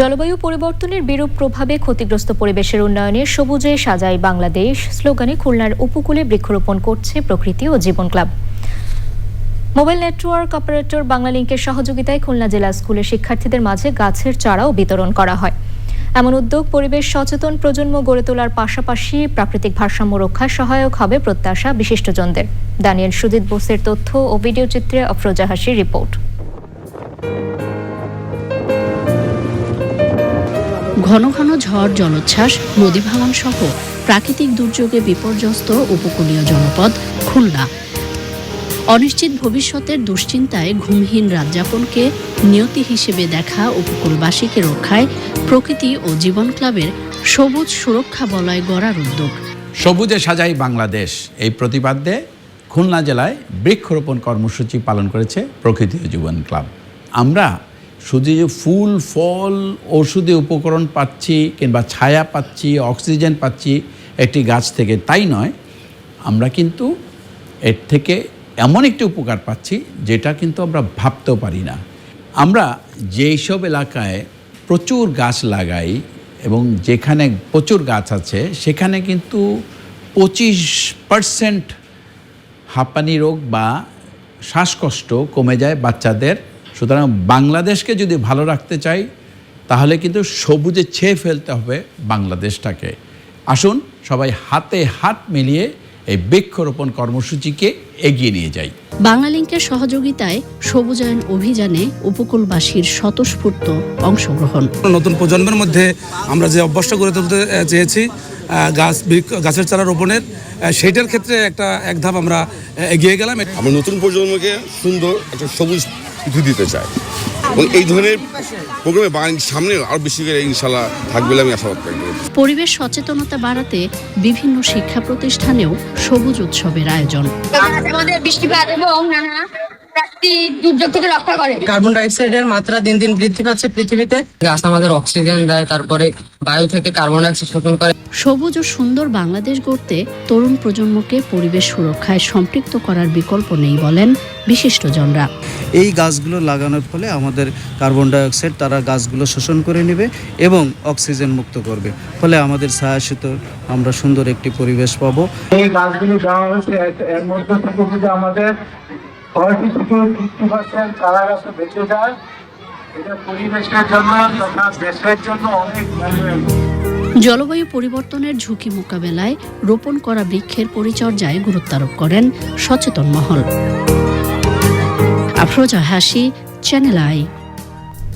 জলবায়ু পরিবর্তনের বিরূপ প্রভাবে ক্ষতিগ্রস্ত পরিবেশের উন্নয়নে সবুজে সাজাই বাংলাদেশ, স্লোগানে খুলনার উপকূলে বৃক্ষরোপণ করছে প্রকৃতি ও জীবন ক্লাব। মোবাইল নেটওয়ার্ক অপারেটর বাংলালিংকের সহযোগিতায় খুলনা জেলা স্কুলের শিক্ষার্থীদের মাঝে গাছের চারাও বিতরণ করা হয়। এমন উদ্যোগ পরিবেশ সচেতন প্রজন্ম গড়ে তোলার পাশাপাশি প্রাকৃতিক ভারসাম্য রক্ষায় সহায়ক হবে প্রত্যাশা বিশিষ্টজনদের। দানিয়েল সুজিত বোসের তথ্য ও ভিডিও চিত্রে অফরোজা হাসির রিপোর্ট। ঘন ঘন ঝড়, জলোচ্ছ্বাস, নদী ভাঙন সহ প্রাকৃতিক দুর্যোগে বিপর্যস্ত উপকূলীয় জনপদ খুলনা। অনিশ্চিত ভবিষ্যতের দুশ্চিন্তায় ঘুমহীন রাতযাপনকে নিয়তি হিসেবে দেখা উপকূলবাসীকে রক্ষায় প্রকৃতি ও জীবন ক্লাবের সবুজ সুরক্ষা বলয় গড়ার উদ্যোগ। সবুজে সাজাই বাংলাদেশ। এই প্রতিপাদ্যে খুলনা জেলায় বৃক্ষরোপণ কর্মসূচি পালন করেছে প্রকৃতি ও জীবন ক্লাব। আমরা শুধু যে ফুল, ফল ওষুধে উপকরণ পাচ্ছি কিংবা ছায়া পাচ্ছি, অক্সিজেন পাচ্ছি একটি গাছ থেকে, তাই নয়। আমরা কিন্তু এর থেকে এমন একটি উপকার পাচ্ছি যেটা কিন্তু আমরা ভাবতেও পারি না। আমরা যেই সব এলাকায় প্রচুর গাছ লাগাই এবং যেখানে প্রচুর গাছ আছে, সেখানে কিন্তু পঁচিশ পার্সেন্ট হাঁপানি রোগ বা শ্বাসকষ্ট কমে যায় বাচ্চাদের। সুতরাং বাংলাদেশকে যদি ভালো রাখতে চাই তাহলে কিন্তু সবুজে ছেয়ে ফেলতে হবে বাংলাদেশটাকে। আসুন সবাই হাতে হাত মিলিয়ে এই বৃক্ষরোপণ কর্মসূচিকে এগিয়ে নিয়ে যাই। বাংলালিংকের সহযোগিতায় সবুজায়ন অভিযানে উপকূলবাসীর স্বতঃস্ফূর্ত অংশগ্রহণ। নতুন প্রজন্মের মধ্যে আমরা যে অভ্যাসটা গড়ে তুলতে চেয়েছি গাছ বৃক্ষ- গাছের চারা রোপণের আহ, সেইটার ক্ষেত্রে একটা এক ধাপ আমরা এগিয়ে গেলাম। আমরা নতুন প্রজন্মকে সুন্দর একটা সবুজ পৃথিবী দিতে চাই এবং এই ধরনের প্রোগ্রামে বাঙালির সামনে আরও বেশি করে ইনশাল্লাহ থাকবে বলে আমি আশাবাদ করি পরিবেশ সচেতনতা বাড়াতে বিভিন্ন শিক্ষা প্রতিষ্ঠানেও সবুজ উৎসবের আয়োজন। আমাদের বৃষ্টিপাত এবং নানা প্রাকৃতিক দুর্যোগ থেকে রক্ষা করে। কার্বন ডাইঅক্সাইডের মাত্রা দিন দিন বৃদ্ধি পাচ্ছে পৃথিবীতে। গাছ আমাদের অক্সিজেন দেয় তারপরে বায়ু থেকে কার্বন ডাইঅক্সাইড শোষণ করে। সবুজ ও সুন্দর বাংলাদেশ গড়তে তরুণ প্রজন্মকে পরিবেশ সুরক্ষায় সম্পৃক্ত করার বিকল্প নেই বলেন বিশিষ্টজনরা। এই গাছগুলো লাগানোর ফলে আমাদের কার্বন ডাইঅক্সাইড তারা গাছগুলো শোষণ করে নেবে এবং অক্সিজেন মুক্ত করবে। ফলে আমাদের ছায়াশীত আমরা সুন্দর একটি পরিবেশ পাবো। এই গাছগুলি দেওয়া হয়েছে এর- মধ্যে থেকে যদি আমাদের জলবায়ু পরিবর্তনের ঝুঁকি মোকাবেলায় রোপণ করা বৃক্ষের পরিচর্যায় গুরুত্বারোপ করেন সচেতন মহল। আফরোজা হাসি চ্যানেল আই